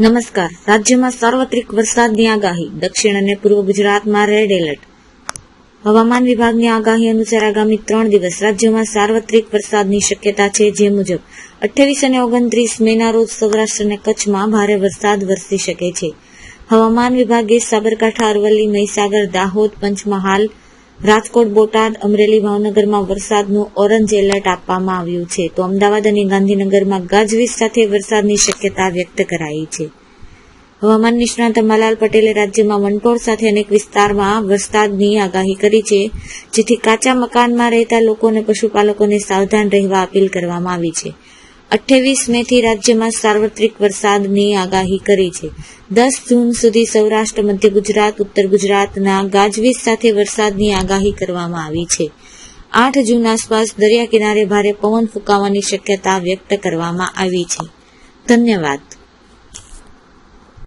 નમસ્કાર. રાજ્યમાં સાર્વત્રિક વરસાદની આગાહી. દક્ષિણ અને પૂર્વ ગુજરાતમાં રેડ એલર્ટ. હવામાન વિભાગની આગાહી અનુસાર આગામી ત્રણ દિવસ રાજ્યમાં સાર્વત્રિક વરસાદની શક્યતા છે જે મુજબ અઠ્યાવીસ અને ઓગણત્રીસ મેના રોજ સૌરાષ્ટ્ર અને કચ્છમાં ભારે વરસાદ વરસી શકે છે. હવામાન વિભાગે સાબરકાંઠા, અરવલ્લી, મહીસાગર, દાહોદ, પંચમહાલ રાજકોટ, બોટાદ, અમરેલી, ભાવનગરમાં વરસાદનું ઓરેન્જ એલર્ટ આપવામાં આવ્યું છે. તો અમદાવાદ અને ગાંધીનગરમાં ગાજવીજ સાથે વરસાદની શક્યતા વ્યક્ત કરાઈ છે. હવામાન નિષ્ણાત અંબાલાલ પટેલે રાજ્યમાં વંટોળ સાથે અનેક વિસ્તારમાં વરસાદની આગાહી કરી છે, જેથી કાચા મકાનમાં રહેતા લોકો અને પશુપાલકોને સાવધાન રહેવા અપીલ કરવામાં આવી છે. અઠ્યાવીસ મે થી રાજ્યમાં સાર્વત્રિક વરસાદની આગાહી કરી છે. દસ જૂન સુધી સૌરાષ્ટ્ર, મધ્ય ગુજરાત, ઉત્તર ગુજરાતના ગાજવીજ સાથે વરસાદની આગાહી કરવામાં આવી છે. આઠ જૂન આસપાસ દરિયા કિનારે ભારે પવન ફૂંકાવાની શક્યતા વ્યક્ત કરવામાં આવી છે. ધન્યવાદ.